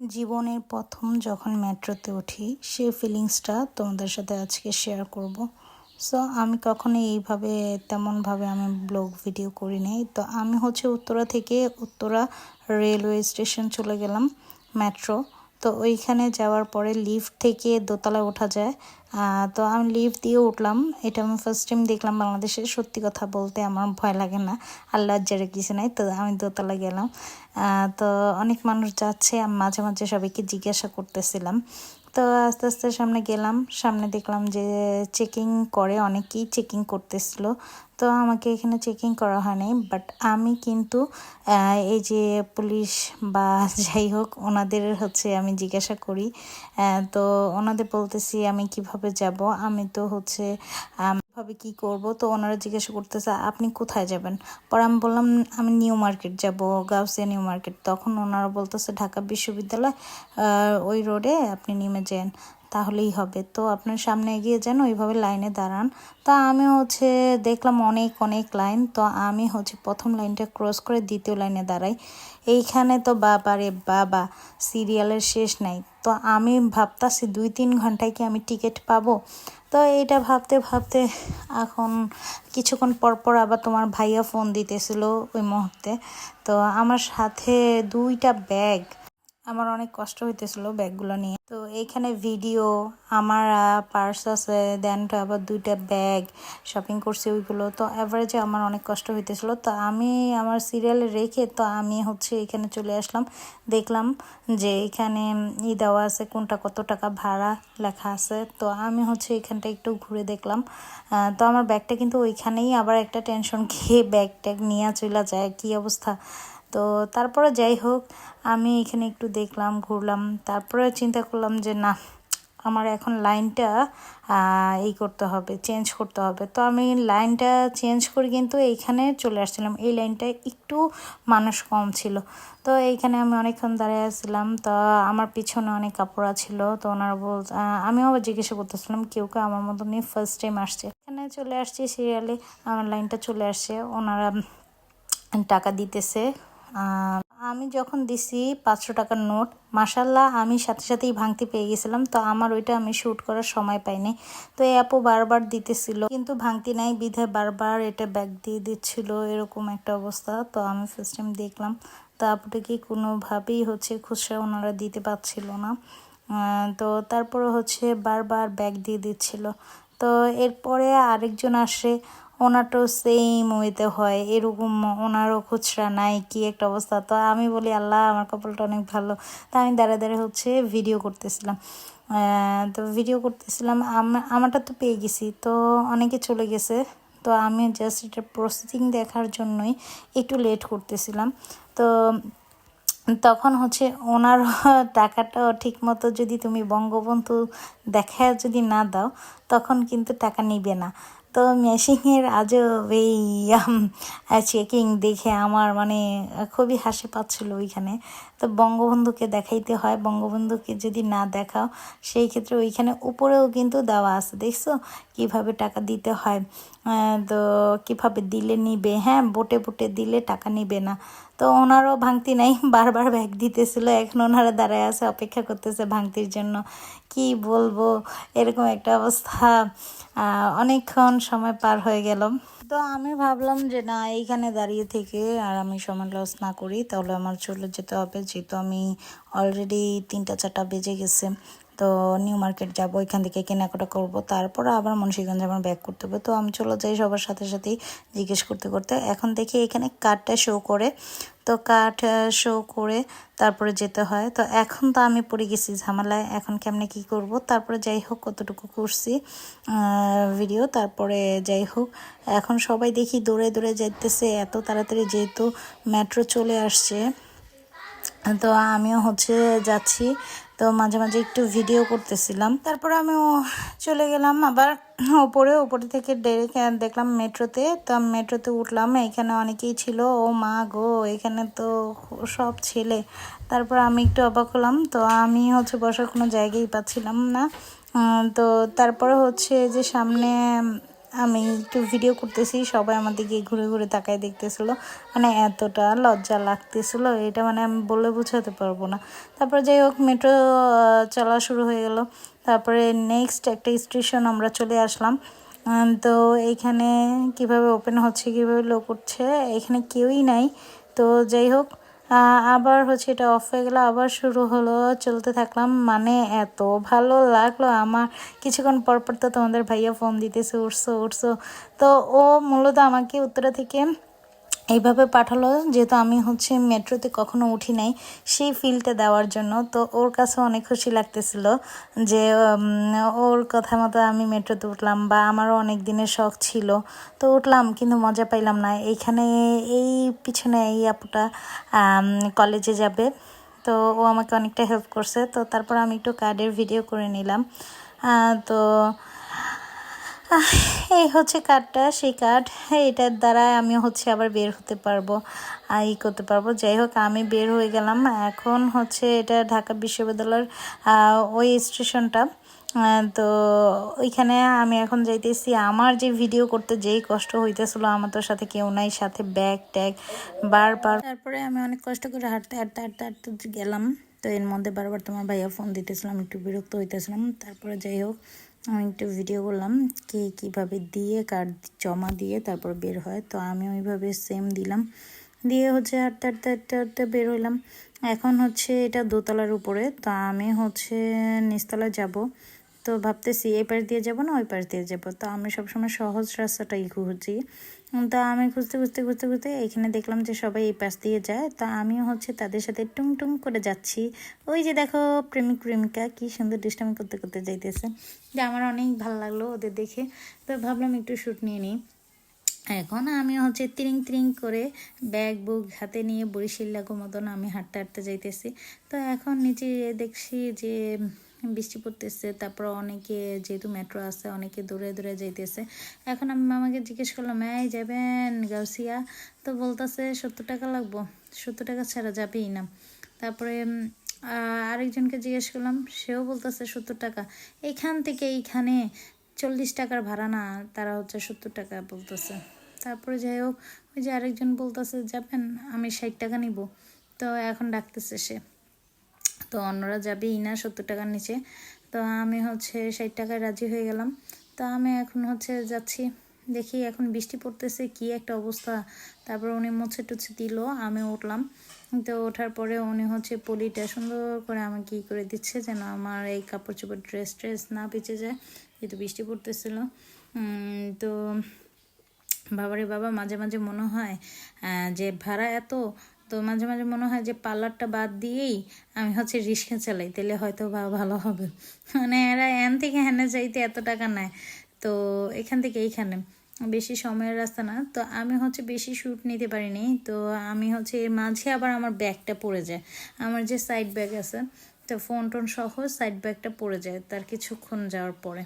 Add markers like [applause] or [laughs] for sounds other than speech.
জীবনের প্রথম যখন মেট্রোতে উঠি সেই ফিলিংসটা তোমাদের সাথে আজকে শেয়ার করব। সো আমি কখনো এইভাবে, তেমনভাবে আমি ব্লগ ভিডিও করি নাই। তো আমি হচ্ছে উত্তরা থেকে উত্তরা রেলওয়ে স্টেশন চলে গেলাম মেট্রো তো ওইখানে যাওয়ার পরে লিফট থেকে দোতলায় ওঠা যায়। তো আমি লিফট দিয়ে উঠলাম। এটা আমি ফার্স্ট টাইম দেখলাম বাংলাদেশে। সত্যি কথা বলতে আমার ভয় লাগে না। আল্লাহ যারা কিছু নাই। তো আমি দোতলা গেলাম। তো অনেক মানুষ যাচ্ছে। আমি মাঝে মাঝে সবাইকে জিজ্ঞাসা করতেছিলাম। তো আস্তে আস্তে সামনে গেলাম। সামনে দেখলাম যে চেকিং করে, অনেকেই চেকিং করতেছিল। তো আমাকে এখানে চেকিং করা হয়নি বাট আমি কিন্তু এই যে পুলিশ বা [laughs] যাই হোক, ওনাদের হচ্ছে আমি জিজ্ঞাসা করি। তো ওনাদের বলতেছি আমি কীভাবে যাব? আমি তো হচ্ছে ভাবে কি করব? তো ওনারা জিজ্ঞাসা করতেছে, আপনি কোথায় যাবেন? পরে আমি বললাম, আমি নিউ মার্কেট যাব, গাউসিয়া নিউ মার্কেট। তখন ওনারা বলতেছে, ঢাকা বিশ্ববিদ্যালয় ওই রোডে আপনি নেমে যান। তাহলেই হবে। তো আপনার সামনে এগিয়ে যান, ওইভাবে লাইনে দাঁড়ান। তো আমি হচ্ছে দেখলাম অনেক অনেক লাইন। তো আমি হচ্ছে প্রথম লাইনটা ক্রস করে দ্বিতীয় লাইনে দাঁড়াই। এইখানে তো বাবা রে বাবা, সিরিয়ালের শেষ নাই। তো আমি ভাবতাছি দুই, তিন ঘন্টায় কি আমি টিকিট পাবো? তো এইটা ভাবতে ভাবতে এখন কিছুক্ষণ পর পর আবার তোমার ভাইয়া ফোন দিতেছিল ওই মুহূর্তে। তো আমার সাথে দুইটা ব্যাগ আমার অনেক কষ্ট হইতেছিল ব্যাগগুলো নিয়ে। তো এইখানে ভিডিও, আমার পার্স আছে দেন তো আবার দুইটা ব্যাগ শপিং করছি ওইগুলো। তো অ্যাভারেজে আমার অনেক কষ্ট হইতেছিল। তো আমি আমার সিরিয়ালে রেখে তো আমি হচ্ছে এখানে চলে আসলাম। দেখলাম যে এখানে ই দেওয়া আছে, কোনটা কত টাকা ভাড়া লেখা আছে। তো আমি হচ্ছে এখানটা একটু ঘুরে দেখলাম। তো আমার ব্যাগটা কিন্তু ওইখানেই আবার একটা টেনশন খেয়ে ব্যাগ ট্যাগ নিয়ে চলে যায়। কি অবস্থা? তো তারপরে যাই হোক, আমি এখানে একটু দেখলাম, ঘুরলাম। তারপরে চিন্তা করলাম যে, না, আমার এখন লাইনটা এই করতে হবে, চেঞ্জ করতে হবে। তো আমি লাইনটা চেঞ্জ করে কিন্তু এইখানে চলে আসছিলাম। এই লাইনটা একটু মানুষ কম ছিল। তো এইখানে আমি অনেকক্ষণ দাঁড়িয়ে আসছিলাম। তো আমার পিছনে অনেক কাপড়া ছিল। তো ওনারা বল আমিও আবার জিজ্ঞাসা করতেছিলাম, কেউ কেউ আমার মতনই ফার্স্ট টাইম আসছে? এখানে চলে আসছি সিরিয়ালে আমার লাইনটা চলে আসছে। ওনারা টাকা দিতেছে। আমি যখন দিছি পাঁচশো টাকার নোট মাসাল্লাহ আমি সাথে সাথেই ভাঙতে পেয়ে গেছিলাম, তো আমার ওইটা আমি শ্যুট করার সময় পাইনি। তো এই আপু বারবার দিতেছিল, কিন্তু ভাঙতি নাই বিধায় বারবার এটা ব্যাগ দিয়ে দিচ্ছিল, এরকম একটা অবস্থা। তো আমি ফার্স্ট টাইম দেখলাম, তো আপুটা কি কোনোভাবেই হচ্ছে খুচরা ওনারা দিতে পারছিল না। তো তারপরে হচ্ছে বারবার ব্যাগ দিয়ে দিচ্ছিল। তো এরপরে আরেকজন আসে ওনারটাও সেম ওয়েতে হয়, এরকম ওনারও খুচরা নাই, কি একটা অবস্থা। তো আমি বলি, আল্লাহ, আমার কপালটা অনেক ভালো। তা আমি দাঁড়া দাঁড়িয়ে হচ্ছে ভিডিও করতেছিলাম। তো ভিডিও করতেছিলাম আমারটা তো পেয়ে গেছি, তো অনেকে চলে গেছে। তো আমি জাস্ট এটা প্রসেসিং দেখার জন্যই একটু লেট করতেছিলাম। তো তখন হচ্ছে ওনার [laughs] টাকাটা ঠিক মতো যদি তুমি বঙ্গবন্ধু দেখা যদি না দাও, তখন কিন্তু টাকা নিবে না। তো মেশিংয়ের আজও এই চেকিং দেখে আমার মানে খুবই হাসি পাচ্ছিল ওইখানে। তো বঙ্গবন্ধুকে দেখাইতে হয়, বঙ্গবন্ধুকে যদি না দেখাও, সেই ক্ষেত্রে ওইখানে উপরেও কিন্তু দেওয়া আছে, দেখছ? কীভাবে টাকা দিতে হয় তো কীভাবে দিলে নিবে? হ্যাঁ বোটে বোটে দিলে টাকা নিবে না। তো ওনারও ভাঙতি নাই, [laughs] বারবার ব্যাগ দিতেছিল, এখন ওনারা দাঁড়ায় আছে, অপেক্ষা করতেছে ভাঙতির জন্য। কি বলব? এরকম একটা অবস্থা। অনেকক্ষণ সময় পার হয়ে গেলাম তো আমি ভাবলাম যে, না, এইখানে দাঁড়িয়ে থেকে আর আমি সময় লস না করি, তাহলে আমার চলে যেতে হবে। যেহেতু আমি অলরেডি তিনটা চারটা বেজে গেছে। তো নিউ মার্কেট যাব, এখান থেকে কেনাকাটা করব, তারপর আবার মুন্সিগঞ্জ আমার ব্যাক করতে হবে। তো আমি চলে যাই সবার সাথে সাথেই জিজ্ঞেস করতে করতে। এখন দেখি এখানে কার্ডটা শো করে। তো কার্ড শো করে তারপরে যেতে হয়। তো এখন তো আমি পড়ে গেছি ঝামেলায়, এখন কেমনে কি করব? তারপরে যাই হোক, কতটুকু করছি ভিডিও তারপরে যাই হোক, এখন সবাই দেখি দৌড়ে দৌড়ে যাইতেছে, এত তাড়াতাড়ি যেহেতু মেট্রো চলে আসছে। তো আমিও হচ্ছে যাচ্ছি তো মাঝে মাঝে একটু ভিডিও করতেছিলাম। তারপরে আমি চলে গেলাম, আবার ওপরে ওপরে থেকে দেখলাম মেট্রোতে। তো মেট্রোতে উঠলাম, এখানে অনেকেই ছিল, ও মা গো, এখানে তো সব ছেলে। তারপর আমি একটু অবাক হলাম, তো আমি হচ্ছে বসার কোনো জায়গায় পাচ্ছিলাম না। তো তারপরে হচ্ছে যে সামনে আমি একটু ভিডিও করতেছি, সবাই আমার দিকে ঘুরে ঘুরে তাকায় দেখতেছিল। মানে এতটা লজ্জা লাগতেছিল, এটা মানে আমি বলে বোঝাতে পারব না। তারপর যাই হোক মেট্রো চলা শুরু হয়ে গেল। তারপরে নেক্সট একটা স্টেশন আমরা চলে আসলাম। তো এইখানে কীভাবে ওপেন হচ্ছে, কীভাবে লোক উঠছে এখানে কেউই নাই। তো যাই হোক আবার হচ্ছে এটা অফ হয়ে গেলো, আবার শুরু হলো, চলতে থাকলাম। মানে এত ভালো লাগল আমার। কিছুক্ষণ পরপর পর তো তোমাদের ভাইয়া ফোন দিতেছে, উঠছো উঠছো। তো ও মূলত আমাকে উত্তরা থেকে এইভাবে পাঠালো, যেহেতু আমি হচ্ছে মেট্রোতে কখনো উঠি নাই, সেই ফিলটা দেওয়ার জন্য। তো ওর কাছে অনেক খুশি লাগতেছিল যে ওর কথা মতো আমি মেট্রোতে উঠলাম বা আমারও অনেক দিনের শখ ছিল। তো উঠলাম, কিন্তু মজা পাইলাম না। এইখানে এই পিছনে এই আপুটা কলেজে যাবে। তো ও আমাকে অনেকটা হেল্প করছে। তো তারপর আমি একটু কার্ডের ভিডিও করে নিলাম। তো এই হচ্ছে কার্ডটা সেই কার্ড এটার দ্বারা আমি হচ্ছে আবার বের হতে পারব ই করতে পারব। যাই হোক, আমি বের হয়ে গেলাম। এখন হচ্ছে এটা ঢাকা বিশ্ববিদ্যালয়ের ওই স্টেশনটা। তো ওইখানে আমি এখন যাইতেছি। আমার যে ভিডিও করতে যেই কষ্ট হইতেছিল, আমার তোর সাথে কেউ নাই, সাথে ব্যাগ ট্যাগ বারবার তারপরে আমি অনেক কষ্ট করে হাঁটতে হাঁটতে হাঁটতে হাঁটতে গেলাম। তো এর মধ্যে বারবার তোমার ভাইয়া ফোন দিতেছিলাম, একটু বিরক্ত হইতেছিলাম। তারপরে যাই হোক আমি একটু ভিডিও করলাম কে কীভাবে দিয়ে কার্ড জমা দিয়ে তারপর বের হয়। তো আমি ওইভাবে সেম দিলাম। দিয়ে হচ্ছে আটটা আটটা আটটা আটটা বের হইলাম। এখন হচ্ছে এটা দোতলার উপরে। তো আমি হচ্ছে নিচতলায় যাব। তো ভাবতেছি এই পাশ দিয়ে যাব না, ওই পাশ দিয়ে যাব। তো আমি সবসময় সহজ রাস্তাটাই খুঁজি তা আমি খুঁজতে খুঁজতে খুঁজতে খুঁজতে এখানে দেখলাম যে সবাই এই পাশ দিয়ে যায়। তা আমিও হচ্ছে তাদের সাথে টুং টুং করে যাচ্ছি। ওই যে দেখো প্রেমিক, প্রেমিকা, কি সুন্দর ডিস্টার্ব করতে করতে যাইতেছে। যে আমার অনেক ভালো লাগল ওদের দেখে। তো ভাবলাম একটু শ্যুট নিয়ে নিই। এখন আমি হচ্ছে ত্রিং ত্রিং করে ব্যাগ বুক হাতে নিয়ে বরিশিল লাগো মতন আমি হাঁটতে হাঁটতে যাইতেছি। তো এখন নিচে দেখছি যে বৃষ্টি পড়তেছে, তারপর অনেকে যেহেতু মেট্রো আছে, অনেকে দূরে দূরে যাইতেছে। এখন আমি মামাকে জিজ্ঞেস করলাম, এই যাবেন গাউসিয়া? তো বলতেছে, সত্তর টাকা লাগবো, সত্তর টাকা ছাড়া যাবেই না। তারপরে আরেকজনকে জিজ্ঞেস করলাম, সেও বলতেছে সত্তর টাকা। এখান থেকে এইখানে চল্লিশ টাকার ভাড়া না, তারা হচ্ছে সত্তর টাকা বলতেছে। তারপরে যাই হোক, ওই যে আরেকজন বলতেছে, যাবেন, আমি ষাট টাকা নিব। তো এখন ডাকতেছে সে। তো অন্যরা যাবেই না সত্তর টাকার নিচে। তো আমি হচ্ছে ষাট টাকায় রাজি হয়ে গেলাম। তো আমি এখন হচ্ছে যাচ্ছি। দেখি এখন বৃষ্টি পড়তেছে, কি একটা অবস্থা। তারপর উনি মুছে টুছে দিল, আমি উঠলাম। তো ওঠার পরে উনি হচ্ছে পলিটা সুন্দর করে আমাকে কি করে দিচ্ছে যেন আমার এই কাপড় চোপড় ড্রেস ট্রেস না বেঁচে যায়। যেহেতু বৃষ্টি পড়তেছিল। তো বাবারে বাবা, মাঝে মাঝে মনে হয় যে ভাড়া এত তো মাঝে মাঝে মনে হয় যে পার্লারটা বাদ দিয়েই আমি হচ্ছে রিক্সা চালাই তাহলে হয়তো বা ভালো হবে। মানে এরা এন থেকে হ্যানে যাইতে এত টাকা নেয়। তো এখান থেকে এইখানে। বেশি সময়ের রাস্তা না। তো আমি হচ্ছে বেশি শ্যুট নিতে পারিনি। তো আমি হচ্ছে এর মাঝে আবার আমার ব্যাগটা পড়ে যায়। আমার যে সাইড ব্যাগ আছে, তো ফোন টোন সহ সাইড ব্যাগটা পড়ে যায় তার কিছুক্ষণ যাওয়ার পরে।